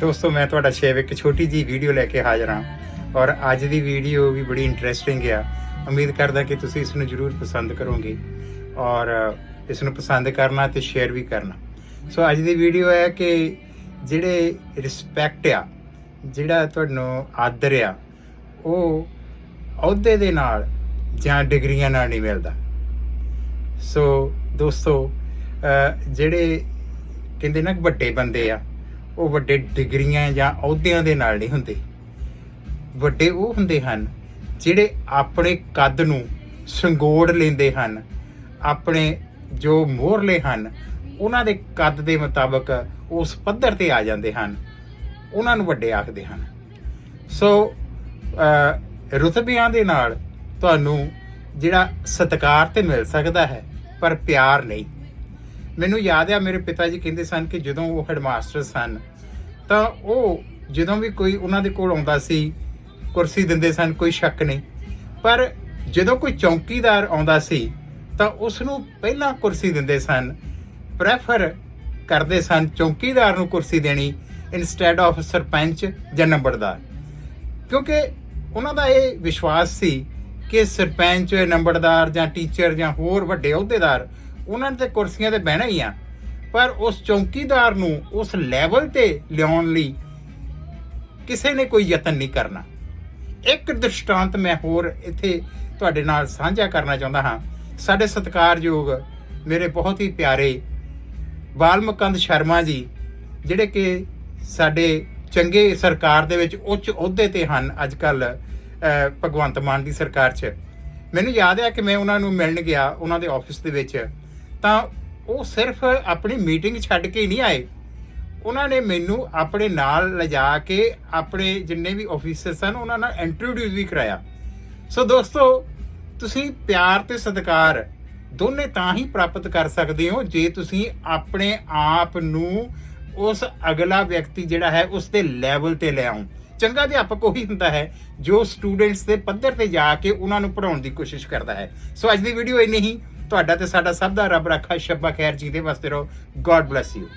ਦੋਸਤੋ, ਮੈਂ ਤੁਹਾਡਾ ਸ਼ੇਵ ਇੱਕ ਛੋਟੀ ਜੀ ਵੀਡੀਓ ਲੈ ਕੇ ਹਾਜ਼ਰ ਹਾਂ ਔਰ ਅੱਜ ਦੀ ਵੀਡੀਓ ਵੀ ਬੜੀ ਇੰਟਰਸਟਿੰਗ ਆ। ਉਮੀਦ ਕਰਦਾ ਕਿ ਤੁਸੀਂ ਇਸ ਨੂੰ ਜ਼ਰੂਰ ਪਸੰਦ ਕਰੋਗੇ ਔਰ ਇਸ ਨੂੰ ਪਸੰਦ ਕਰਨਾ ਤੇ ਸ਼ੇਅਰ ਵੀ ਕਰਨਾ। ਸੋ, ਅੱਜ ਦੀ ਵੀਡੀਓ ਹੈ ਕਿ ਜਿਹੜੇ ਰਿਸਪੈਕਟ ਆ, ਜਿਹੜਾ ਤੁਹਾਨੂੰ ਆਦਰ ਆ, ਉਹ ਅਹੁਦੇ ਦੇ ਨਾਲ ਜਾਂ ਡਿਗਰੀਆਂ ਨਾਲ ਨਹੀਂ ਮਿਲਦਾ। ਸੋ, ਦੋਸਤੋ ਜਿਹੜੇ ਕਹਿੰਦੇ ਨਾ ਵੱਡੇ ਬੰਦੇ ਆ ਉਹ ਵੱਡੇ ਡਿਗਰੀਆਂ ਜਾਂ ਅਹੁਦਿਆਂ ਦੇ ਨਾਲ ਨਹੀਂ ਹੁੰਦੇ। ਵੱਡੇ ਉਹ ਹੁੰਦੇ ਹਨ ਜਿਹੜੇ ਆਪਣੇ ਕੱਦ ਨੂੰ ਸੰਗੋੜ ਲੈਂਦੇ ਹਨ, ਆਪਣੇ ਜੋ ਮੋਹਰਲੇ ਹਨ, ਉਹਨਾਂ ਦੇ ਕੱਦ ਦੇ ਮੁਤਾਬਕ ਉਸ ਪੱਧਰ ਤੇ ਆ ਜਾਂਦੇ ਹਨ। ਉਹਨਾਂ ਨੂੰ ਵੱਡੇ ਆਖਦੇ ਹਨ। ਸੋ ਰੁਤਬਿਆਂ ਦੇ ਨਾਲ ਤੁਹਾਨੂੰ ਜਿਹੜਾ ਸਤਿਕਾਰ ਤੇ ਮਿਲ ਸਕਦਾ ਹੈ, ਪਰ ਪਿਆਰ ਨਹੀਂ। ਮੈਨੂੰ ਯਾਦ ਆ, ਮੇਰੇ ਪਿਤਾ ਜੀ ਕਹਿੰਦੇ ਸਨ ਕਿ ਜਦੋਂ ਉਹ ਹੈਡਮਾਸਟਰ ਸਨ, ਤਾਂ ਉਹ ਜਦੋਂ ਵੀ ਕੋਈ ਉਹਨਾਂ ਦੇ ਕੋਲ ਆਉਂਦਾ ਸੀ, ਕੁਰਸੀ ਦਿੰਦੇ ਸਨ, ਕੋਈ ਸ਼ੱਕ ਨਹੀਂ। ਪਰ ਜਦੋਂ ਕੋਈ ਚੌਕੀਦਾਰ ਆਉਂਦਾ ਸੀ, ਤਾਂ ਉਸ ਨੂੰ ਪਹਿਲਾਂ ਕੁਰਸੀ ਦਿੰਦੇ ਸਨ ਪ੍ਰੈਫਰ ਕਰਦੇ ਸਨ ਚੌਕੀਦਾਰ ਨੂੰ ਕੁਰਸੀ ਦੇਣੀ ਇਨਸਟੈਡ ਆਫ ਸਰਪੰਚ ਜਾਂ ਨੰਬਰਦਾਰ। ਕਿਉਂਕਿ ਉਹਨਾਂ ਦਾ ਇਹ ਵਿਸ਼ਵਾਸ ਸੀ ਕਿ ਸਰਪੰਚ, ਨੰਬਰਦਾਰ ਜਾਂ ਟੀਚਰ ਜਾਂ ਹੋਰ ਵੱਡੇ ਅਹੁਦੇਦਾਰ ਉਹਨਾਂ ਨੇ ਤੇ ਕੁਰਸੀਆਂ ਤੇ ਬਹਿਣਾ ਹੀ ਆ। ਪਰ ਉਸ ਚੌਕੀਦਾਰ ਨੂੰ ਉਸ ਲੈਵਲ ਤੇ ਲਿਆਉਣ ਲਈ ਕਿਸੇ ਨੇ ਕੋਈ ਯਤਨ ਨਹੀਂ ਕਰਨਾ। ਇੱਕ ਦ੍ਰਿਸ਼ਟਾਂਤ ਮੈਂ ਹੋਰ ਇੱਥੇ ਤੁਹਾਡੇ ਨਾਲ ਸਾਂਝਾ ਕਰਨਾ ਚਾਹੁੰਦਾ ਹਾਂ। ਸਾਡੇ ਸਤਿਕਾਰਯੋਗ ਮੇਰੇ ਬਹੁਤ ਹੀ ਪਿਆਰੇ ਬਾਲਮਕੰਦ ਸ਼ਰਮਾ ਜੀ, ਜਿਹੜੇ ਕਿ ਸਾਡੇ ਚੰਗੇ ਸਰਕਾਰ ਦੇ ਵਿੱਚ ਉੱਚ ਅਹੁਦੇ ਤੇ ਹਨ ਅੱਜ ਕੱਲ ਭਗਵੰਤ ਮਾਨ ਦੀ ਸਰਕਾਰ 'ਚ। ਮੈਨੂੰ ਯਾਦ ਹੈ ਕਿ ਮੈਂ ਉਹਨਾਂ ਨੂੰ ਮਿਲਣ ਗਿਆ, ਉਹਨਾਂ ਦੇ ਆਫਿਸ ਦੇ ਵਿੱਚ। ਤਾਂ ਉਹ ਸਿਰਫ ਆਪਣੀ ਮੀਟਿੰਗ ਛੱਡ ਕੇ ਨਹੀਂ ਆਏ। ਉਹਨਾਂ ਨੇ ਮੈਨੂੰ ਆਪਣੇ ਨਾਲ ਲਿਜਾ ਕੇ ਆਪਣੇ ਜਿੰਨੇ ਵੀ ਆਫੀਸਰ ਸਨ, ਉਹਨਾਂ ਨਾਲ ਇੰਟਰੋਡਿਊਸ ਵੀ ਕਰਾਇਆ। ਸੋ ਦੋਸਤੋ, ਤੁਸੀਂ ਪਿਆਰ ਤੇ ਸਤਿਕਾਰ ਦੋਨੇ ਤਾਂ ਹੀ ਪ੍ਰਾਪਤ ਕਰ ਸਕਦੇ ਹੋ ਜੇ ਤੁਸੀਂ ਆਪਣੇ ਆਪ ਨੂੰ ਉਸ ਅਗਲਾ ਵਿਅਕਤੀ ਜਿਹੜਾ ਹੈ, ਉਸ ਦੇ ਲੈਵਲ ਤੇ ਲੈ ਆਓ। ਚੰਗਾ ਅਧਿਆਪਕ ਉਹੀ ਹੁੰਦਾ ਹੈ, ਜੋ ਸਟੂਡੈਂਟਸ ਦੇ ਪੱਧਰ ਤੇ ਜਾ ਕੇ ਉਹਨਾਂ ਨੂੰ ਪੜਾਉਣ ਦੀ ਕੋਸ਼ਿਸ਼ ਕਰਦਾ ਹੈ। ਸੋ ਅੱਜ ਦੀ ਵੀਡੀਓ ਇੰਨੀ ਹੀ। ਤੁਹਾਡਾ ਤੇ ਸਾਡਾ ਸਭ ਦਾ ਰੱਬ ਰੱਖਾ ਸ਼ੱਬਾ ਖੈਰ ਜੀ ਦੇ ਵਾਸਤੇ ਰਹੋ। God bless you